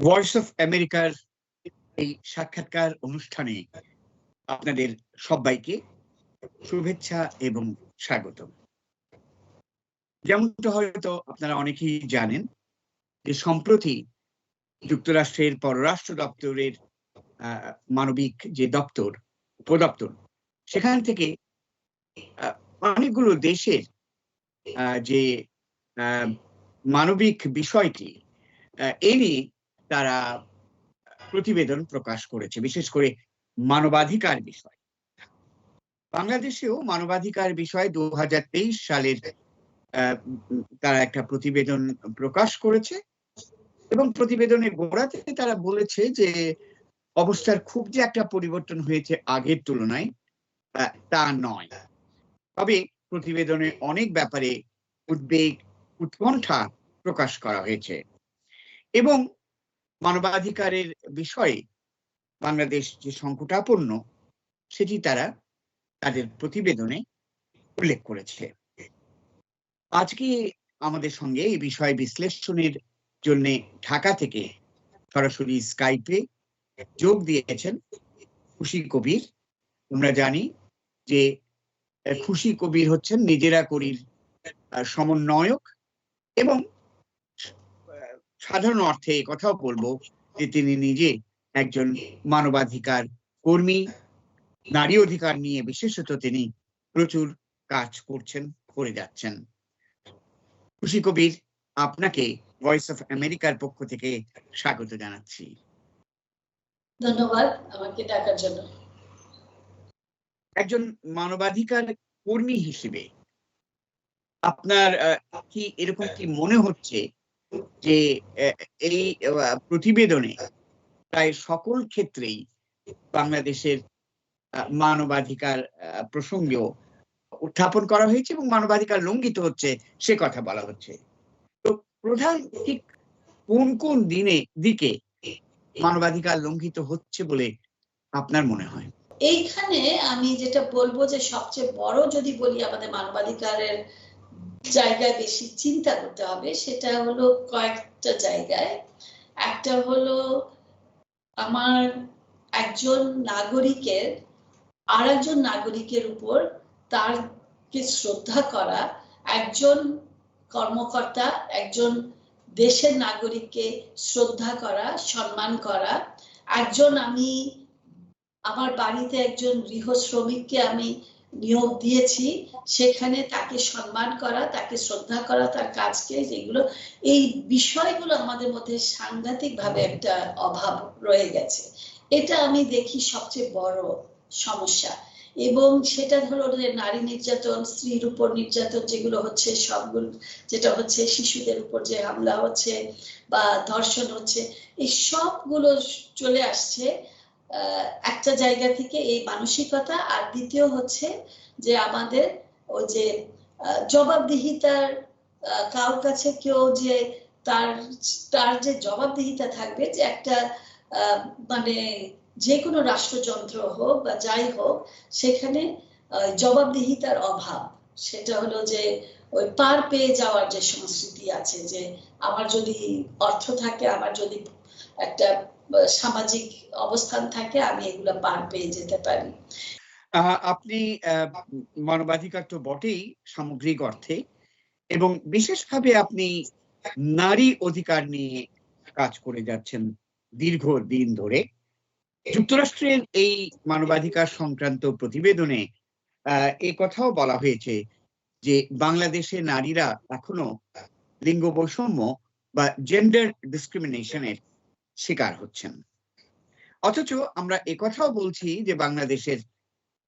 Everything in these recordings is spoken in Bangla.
ভয়েস অফ আমেরিকার এই সাক্ষাৎকার অনুষ্ঠানে আপনাদের সবাইকে শুভেচ্ছা এবং স্বাগত যেমনটা হয়তো আপনারা অনেকেই জানেন যে সম্প্রতি যুক্তরাষ্ট্রের পররাষ্ট্র দপ্তরের মানবিক যে দপ্তর, উপদপ্তর, সেখান থেকে অনেকগুলো দেশের যে মানবিক বিষয়টি এ নিয়ে তারা প্রতিবেদন প্রকাশ করেছে, বিশেষ করে মানবাধিকার বিষয়। বাংলাদেশেও মানবাধিকার বিষয়ে দু সালের তারা একটা প্রতিবেদন প্রকাশ করেছে এবং প্রতিবেদনের গোড়াতে তারা বলেছে যে অবস্থার খুব যে একটা পরিবর্তন হয়েছে আগের তুলনায় তা নয়। তবে প্রতিবেদনে অনেক ব্যাপারে উদ্বেগ, উৎকণ্ঠা প্রকাশ করা হয়েছে। এবং মানবাধিকারের বিষয়ে বাংলাদেশ যে সংকটাপন্ন, সেটি তারা তাদের প্রতিবেদনে উল্লেখ করেছে। আজকে আমাদের সঙ্গে এই বিষয় বিশ্লেষণের জন্য ঢাকা থেকে সরাসরি স্কাইপে যোগ দিয়েছেন খুশি কবির। আমরা জানি যে, খুশি কবির হচ্ছেন নিজেরা করির সমন্বয়ক এবং সাধারণ অর্থে এই কথাও বলব যে তিনি নিজে একজন মানবাধিকার কর্মী নারী অধিকার নিয়ে বিশেষত তিনি প্রচুর কাজ করছেন করে যাচ্ছেন। খুশি কবির আপনাকে ভয়েস অফ আমেরিকার পক্ষ থেকে স্বাগত জানাচ্ছি। ধন্যবাদ আমাকে ডাকার জন্য। একজন মানবাধিকার কর্মী হিসেবে আপনার কি এরকম কি মনে হচ্ছে যে এই প্রতিবেদনে প্রায় সকল ক্ষেত্রেই বাংলাদেশের মানবাধিকার প্রসঙ্গেও উত্থাপন করা হয়েছে এবং মানবাধিকার লঙ্ঘিত হচ্ছে সে কথা বলা হচ্ছে। তো প্রধান ঠিক কোন কোন দিনে, দিকে মানবাধিকার লঙ্ঘিত হচ্ছে বলে আপনার মনে হয়? এইখানে আমি যেটা বলব যে সবচেয়ে বড় যদি বলি আমাদের মানবাধিকারের জায়গায় বেশি চিন্তা করতে হবে, সেটা হলো কয়েকটা জায়গায়। একটা হলো আমার একজন নাগরিকের আর একজন নাগরিকের উপর তারকে শ্রদ্ধা করা, একজন কর্মকর্তা, একজন দেশের নাগরিককে শ্রদ্ধা করা, সম্মান করা, একজন আমি, আমার বাড়িতে একজন গৃহ শ্রমিককে আমি নিয়োগ দিয়েছি, সেখানে তাকে সম্মান করা, তাকে শ্রদ্ধা করা, তার কাজকে যেগুলো, এই বিষয়গুলো আমাদের মধ্যে সাংঘাতিক ভাবে একটা অভাব রয়ে গেছে। এটা আমি দেখি সবচেয়ে বড় সমস্যা। এবং সেটা ধরো নারী নির্যাতন, স্ত্রীর উপর নির্যাতন যেগুলো হচ্ছে, সবগুলো যেটা হচ্ছে, শিশুদের উপর যে হামলা হচ্ছে বা ধর্ষণ হচ্ছে, এই সবগুলো চলে আসছে। একটা জায়গা থেকে এই মানসিকতা আর দ্বিতীয় হচ্ছে যে আমাদের ওই যে জবাবদিহিতার কারোর কাছে কেউ যে তার তার যে জবাবদিহিতা থাকবে যে একটা মানে যে কোনো রাষ্ট্রযন্ত্র হোক বা যাই হোক, সেখানে জবাবদিহিতার অভাব। সেটা হলো যে ওই পার পেয়ে যাওয়ার যে সংস্কৃতি আছে যে আমার যদি অর্থ থাকে, আমার যদি একটা সামাজিক অবস্থান থাকে, আমি এগুলো পার পেয়ে যেতে পারি। আপনি মানবাধিকার তো বটেই সামগ্রিক অর্থে এবং বিশেষভাবে আপনি নারী অধিকার নিয়ে কাজ করে যাচ্ছেন দীর্ঘ দিন ধরে। যুক্তরাষ্ট্রের এই মানবাধিকার সংক্রান্ত প্রতিবেদনে এ কথাও বলা হয়েছে যে বাংলাদেশে নারীরা এখনও লিঙ্গ বৈষম্য বা জেন্ডার ডিসক্রিমিনেশনের শিকার হচ্ছেন। অথচ আমরা একথাও বলছি যে বাংলাদেশের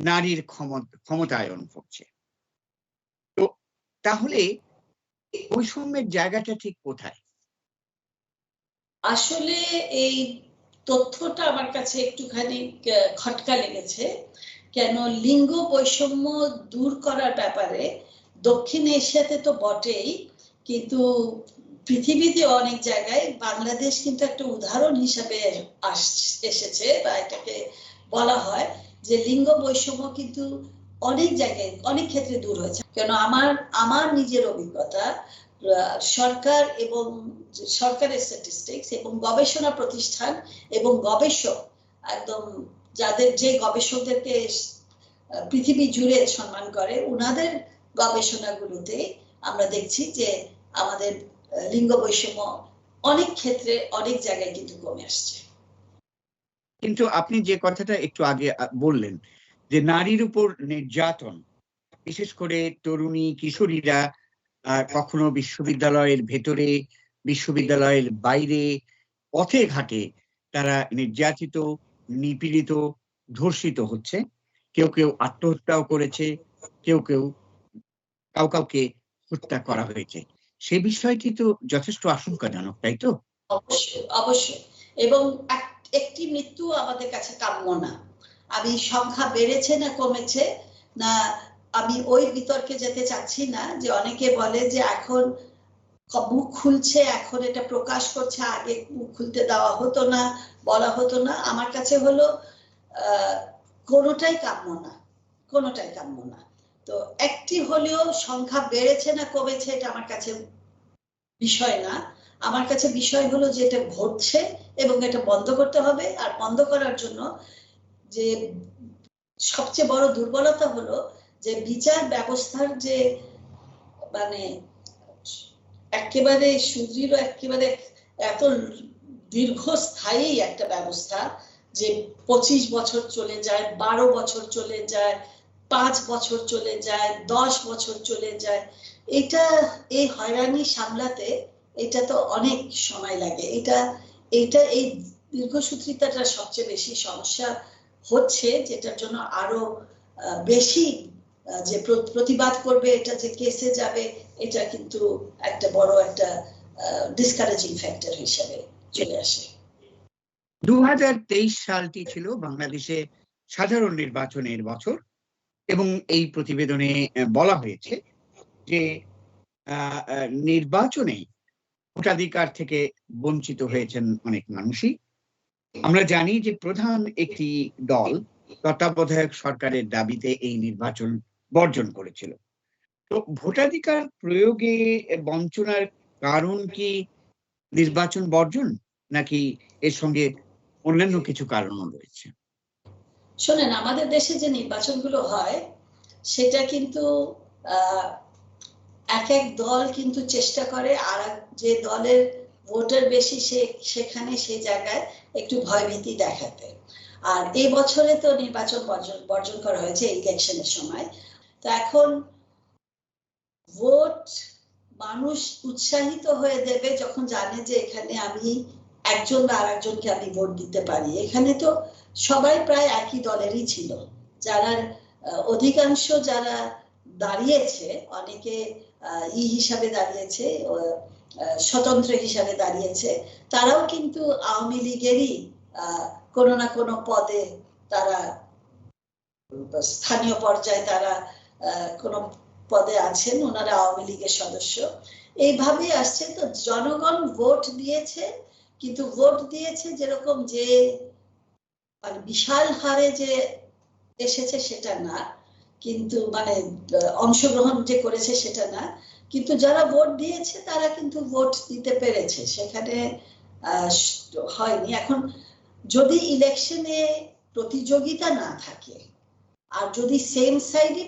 নারীর ক্ষমত- ক্ষমতায়ন হচ্ছে তো তাহলে বৈষম্যের জায়গাটা ঠিক কোথায়? আসলে এই তথ্যটা আমার কাছে একটুখানি খটকা লেগেছে। কেন লিঙ্গ বৈষম্য দূর করার ব্যাপারে দক্ষিণ এশিয়াতে তো বটেই, কিন্তু পৃথিবীতে অনেক জায়গায় বাংলাদেশ কিন্তু একটা উদাহরণ হিসাবে এসেছে বা এটাকে বলা হয় যে লিঙ্গ বৈষম্য কিন্তু অনেক জায়গায়, অনেক ক্ষেত্রে দূর হয়েছে। কেন আমার আমার নিজের অভিজ্ঞতা সরকার এবং সরকারের স্ট্যাটিস্টিক্স এবং গবেষণা প্রতিষ্ঠান এবং গবেষক একদম যাদের, যে গবেষকদেরকে পৃথিবী জুড়ে সম্মান করে ওনাদের গবেষণাগুলোতে আমরা দেখছি যে আমাদের লিঙ্গ বৈষম্য অনেক ক্ষেত্রে অনেক জায়গায় কিন্তু কমে আসছে। কিন্তু আপনি যে কথাটা একটু আগে বললেন যে নারীর উপর নির্যাতন, বিশেষ করে তরুণী, কিশোরীরা কখনো বিশ্ববিদ্যালয়ের ভেতরে, বিশ্ববিদ্যালয়ের বাইরে পথে ঘাটে তারা নির্যাতিত, নিপীড়িত, ধর্ষিত হচ্ছে। কেউ কেউ আত্মহত্যাও করেছে কেউ কেউ কাউ কাউকে হত্যা করা হয়েছে। সে বিষয়টি তো যথেষ্ট আশঙ্কাজনক, তাই তো? অবশ্যই অবশ্যই। এবং একটি মৃত্যু আমাদের কাছে কাম্য না। আমি সংখ্যা বেড়েছে না কমেছে, না আমি ওই বিতর্কে যেতে চাচ্ছি না যে অনেকে বলে যে এখন মুখ খুলছে, এখন এটা প্রকাশ করছে, আগে মুখ খুলতে দেওয়া হতো না, বলা হতো না। আমার কাছে হলো কোনোটাই কাম্য না, কোনোটাই কাম্য না। তো একটি হলেও সংখ্যা বেড়েছে না কমেছে, এটা আমার কাছে বিষয় না। আমার কাছে বিষয় হলো যে এটা ঘটছে এবং এটা বন্ধ করতে হবে। আর বন্ধ করার জন্য যে সবচেয়ে বড় দুর্বলতা হলো যে বিচার ব্যবস্থার যে মানে একেবারে সুদৃঢ়, একেবারে এত দীর্ঘস্থায়ী একটা ব্যবস্থা যে পঁচিশ বছর চলে যায়, বারো বছর চলে যায় পাঁচ বছর চলে যায়, দশ বছর চলে যায়। এটা এই হয়রানি সামলাতে এটা তো অনেক সময় লাগে। এটা এটা এই দীর্ঘসূত্রিতাটা সবচেয়ে বেশি সমস্যা হচ্ছে, যেটার জন্য আরও বেশি যে প্র- প্রতিবাদ করবে, এটা যে কেসে যাবে, এটা কিন্তু একটা বড় একটা ডিসকারেজিং ফ্যাক্টর হিসেবে চলে আসে। দু হাজার তেইশ সালটি ছিল বাংলাদেশে সাধারণ নির্বাচনের বছর। এবং এই প্রতিবেদনে বলা হয়েছে যে নির্বাচনে ভোটাধিকার থেকে বঞ্চিত হয়েছেন অনেক মানুষই। আমরা জানি যে প্রধান একটি দল তত্ত্বাবধায়ক সরকারের দাবিতে এই নির্বাচন বর্জন করেছিল। তো ভোটাধিকার প্রয়োগে বঞ্চনার কারণ কি নির্বাচন বর্জন, নাকি এর সঙ্গে অন্যান্য কিছু কারণও রয়েছে? শোনেন, আমাদের দেশে যে নির্বাচনগুলো হয়, সেটা কিন্তু এক এক দল কিন্তু চেষ্টা করে আর যে দলের ভোটার বেশি সে, সেখানে সেই জায়গায় একটু ভয়ভীতি দেখাতে। আর এই বছরে তো নির্বাচন বর্জন বর্জন করা হয়েছে ইলেকশনের সময়। তো এখন ভোট মানুষ উৎসাহিত হয়ে দেবে যখন জানে যে এখানে আমি একজন বা আরেকজনকে আমি ভোট দিতে পারি। এখানে তো সবাই প্রায় একই দলেরই ছিল। যারা অধিকাংশ যারা দাঁড়িয়েছে, অনেকে ই হিসাবে দাঁড়িয়েছে স্বতন্ত্র হিসাবে দাঁড়িয়েছে, তারাও কিন্তু আওয়ামী লীগেরই কোনো না কোনো পদে তারা, স্থানীয় পর্যায়ে তারা কোনো পদে আছেন, ওনারা আওয়ামী লীগের সদস্য। এইভাবেই আসছে। তো জনগণ ভোট দিয়েছে কিন্তু ভোট দিয়েছে যেরকম যে মানে বিশাল হারে যে এসেছে সেটা না, কিন্তু মানে অংশগ্রহণ যে করেছে সেটা না। কিন্তু যারা ভোট দিয়েছে তারা কিন্তু ভোট দিতে পেরেছে। সেখানে হয়নি। এখন যদি ইলেকশনে প্রতিযোগিতা না থাকে, আর যদি সেম সাইডই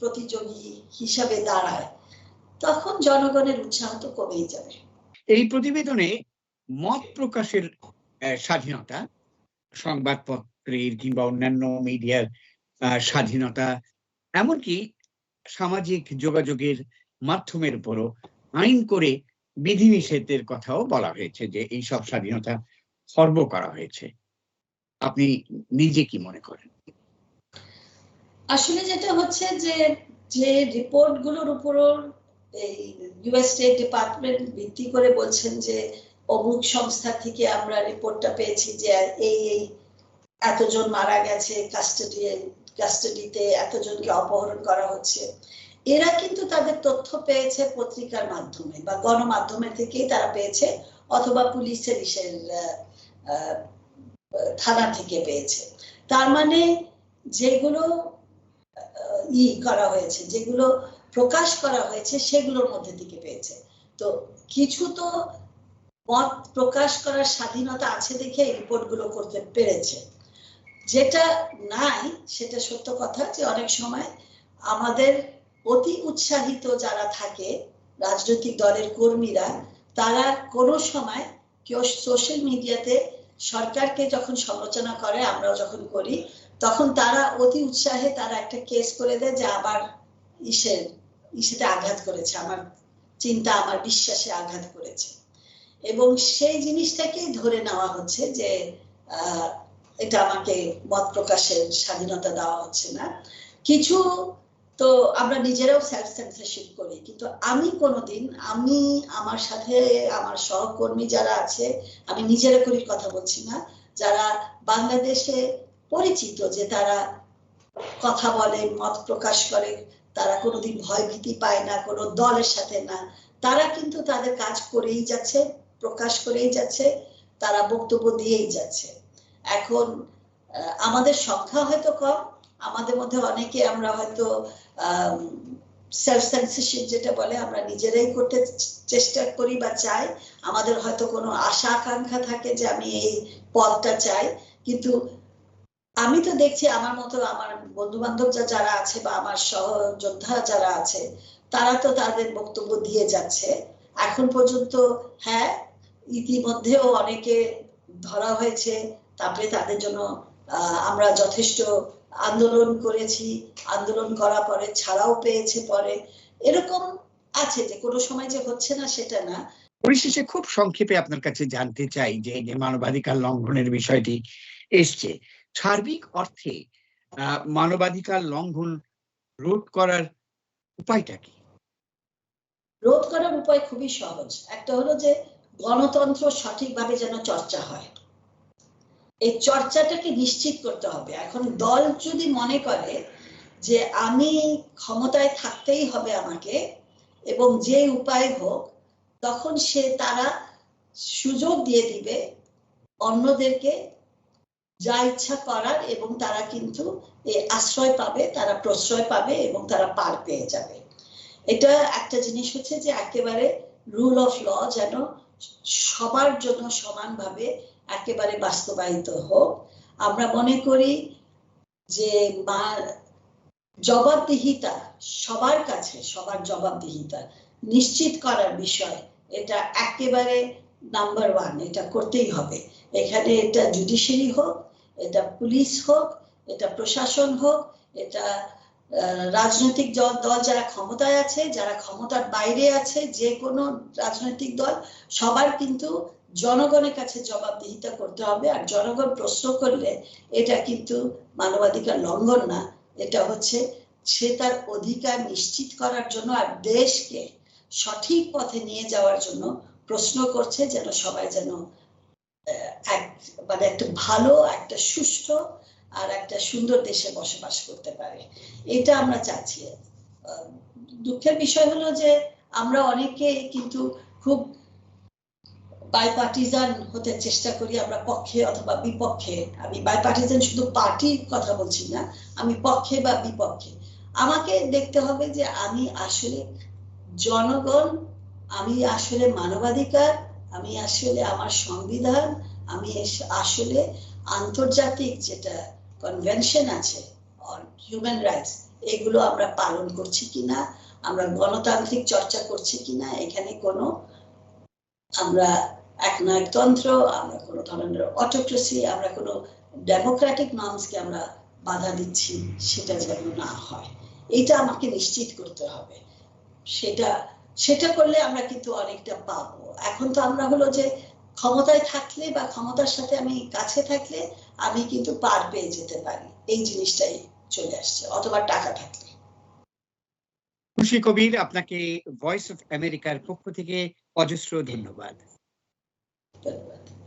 প্রতিযোগী হিসাবে দাঁড়ায়, তখন জনগণের উৎসাহ তো কমেই যাবে। এই প্রতিবেদনে মত প্রকাশের স্বাধীনতা, সংবাদপত্রের কিংবা অন্যান্য মিডিয়ার স্বাধীনতা, এমনকি সামাজিক যোগাযোগের মাধ্যমের উপরও আইন করে বিধিনিষেধের কথাও বলা হয়েছে যে এই সব স্বাধীনতা খর্ব করা হয়েছে। আপনি নিজে কি মনে করেন? আসলে যেটা হচ্ছে যে যে রিপোর্টগুলোর উপর এই ইউএস স্টেট ডিপার্টমেন্ট ভিত্তি করে বলছেন যে অমুক সংস্থা থেকে আমরা রিপোর্টটা পেয়েছি যে এই এই এতজন মারা গেছে কাস্টাডি কাস্টাডিতে এতজনকে অপহরণ করা হচ্ছে। এরা কিন্তু তাদের তথ্য পেয়েছে পত্রিকার মাধ্যমে বা গণমাধ্যমে থেকেই তারা পেয়েছে অথবা পুলিশের আহ, থানা থেকে পেয়েছে। তার মানে যেগুলো ই করা হয়েছে যেগুলো প্রকাশ করা হয়েছে সেগুলোর মধ্যে থেকে পেয়েছে। তো কিছু তো মত প্রকাশ করার স্বাধীনতা আছে দেখে এই রিপোর্টগুলো করতে পেরেছে। যেটা নাই, সেটা সত্য কথা যে অনেক সময় আমাদের অতি উৎসাহিত যারা থাকে রাজনৈতিক দলের কর্মীরা, তারা কোনো সময় কেউ সোশ্যাল মিডিয়াতে সরকারকে যখন সমালোচনা করে, আমরাও যখন করি, তখন তারা অতি উৎসাহে তারা একটা কেস করে দেয় যে আবার ইসের, ইসেতে আঘাত করেছে, আমার চিন্তা, আমার বিশ্বাসে আঘাত করেছে। এবং সেই জিনিসটাকেই ধরে নেওয়া হচ্ছে যে এটা আমাকে মত প্রকাশের স্বাধীনতা দেওয়া হচ্ছে না। কিছু তো আমরা নিজেরাও সেলফ সেন্সারশিপ করি, কিন্তু আমি কোনোদিন, আমি আমার সাথে আমার সহকর্মী যারা আছে, আমি নিজেরা করির কথা বলছি না। যারা বাংলাদেশে পরিচিত যে তারা কথা বলে, মত প্রকাশ করে, তারা কোনোদিন ভয় ভীতি পায় না, কোনো দলের সাথে না, তারা কিন্তু তাদের কাজ করেই যাচ্ছে। প্রকাশ করেই যাচ্ছে, তারা বক্তব্য দিয়েই যাচ্ছে। এখন আমাদের সংখ্যা হয়তো কম, আমাদের মধ্যে অনেকে আমরা হয়তো সেলফ যেটা বলে, আমরা নিজেরাই করতে চেষ্টা করি বা চাই। আমাদের হয়তো কোনো আশা আকাঙ্ক্ষা থাকে যে আমি এই পদটা চাই। কিন্তু আমি তো দেখছি আমার মতো আমার বন্ধু বান্ধব যারা আছে বা আমার সহযোদ্ধা যারা আছে, তারা তো তাদের বক্তব্য দিয়ে যাচ্ছে। এখন পর্যন্ত হ্যাঁ ইতিমধ্যেও অনেকে ধরা হয়েছে তারপরে তাদের জন্য আমরা যথেষ্ট আন্দোলন করেছি আন্দোলন করা পরে ছাড়াও পেয়েছে পরে। এরকম আছে যে কোনো সময় যে হচ্ছে না সেটা না। পরিশেষে খুব সংক্ষেপে আপনার কাছে জানতে চাই যে যে মানবাধিকার লঙ্ঘনের বিষয়টি এসছে সার্বিক অর্থে আহ, মানবাধিকার লঙ্ঘন রোধ করার উপায়টা কি? রোধ করার উপায় খুবই সহজ। একটা হলো যে গণতন্ত্র সঠিকভাবে যেন চর্চা হয়। এই চর্চাটাকে নিশ্চিত করতে হবে। এখন দল যদি মনে করে যে আমি ক্ষমতায় থাকতেই হবে আমাকে এবং যে উপায় হোক, তখন সে তারা সুযোগ দিয়ে দিবে অন্যদেরকে যা ইচ্ছা করার এবং তারা কিন্তু এই আশ্রয় পাবে, তারা প্রশ্রয় পাবে এবং তারা পার পেয়ে যাবে। এটা একটা জিনিস হচ্ছে যে একেবারে রুল অফ ল যেন সবার জন্য সমানভাবে একেবারে বাস্তবায়িত হোক। আমরা মনে করি যে মা জবাবদিহিতা সবার কাছে, সবার জবাবদিহিতা নিশ্চিত করার বিষয়, এটা একেবারে নাম্বার ওয়ান এটা করতেই হবে। এখানে এটা জুডিশিয়ারি হোক, এটা পুলিশ হোক, এটা প্রশাসন হোক, এটা রাজনৈতিক দল যারা ক্ষমতায় আছে, যারা ক্ষমতার বাইরে আছে, যে কোনো রাজনৈতিক দল, সবার কিন্তু জনগণের কাছে জবাবদিহিতা করতে হবে। আর জনগণ প্রশ্ন করলে এটা কিন্তু মানবাধিকার লঙ্ঘন না। এটা হচ্ছে সে তার অধিকার নিশ্চিত করার জন্য আর দেশকে সঠিক পথে নিয়ে যাওয়ার জন্য প্রশ্ন করছে যেন সবাই যেন এক মানে একটা ভালো, একটা সুষ্ঠু আর একটা সুন্দর দেশে বসবাস করতে পারে। এটা আমরা চাচ্ছি। দুঃখের বিষয় হলো যে আমরা অনেকে কিন্তু খুব বাইপার্টিজান হতে চেষ্টা করি, আমরা পক্ষে অথবা বিপক্ষে। আমি বাইপার্টিজান শুধু পার্টির কথা বলছি না, আমি পক্ষে বা বিপক্ষে। আমাকে দেখতে হবে যে আমি আসলে জনগণ, আমি আসলে মানবাধিকার, আমি আসলে আমার সংবিধান, আমি আসলে আন্তর্জাতিক যেটা কনভেনশন আছে হিউম্যান রাইটস এগুলো আমরা পালন করছি কিনা, আমরা গণতান্ত্রিক চর্চা করছি কিনা, এখানে কোনো আমরা একনায়কতন্ত্র, আমরা কোনো ধরনের অটোক্রেসি আমরা কোনো ডেমোক্রেটিক নর্মসকে আমরা বাধা দিচ্ছি, সেটা যেন না হয়। এটা আমাকে নিশ্চিত করতে হবে। সেটা সেটা করলে আমরা কিন্তু অনেকটা পাবো। এখন তো আমরা হলো যে ক্ষমতায় থাকলে বা ক্ষমতার সাথে আমি কাছে থাকলে আমি কিন্তু পার পেয়ে যেতে পারি। এই জিনিসটাই চলে আসছে অথবা টাকা থাকলে। খুশি কবির আপনাকে ভয়েস অফ আমেরিকার পক্ষ থেকে অজস্র ধন্যবাদ। ধন্যবাদ।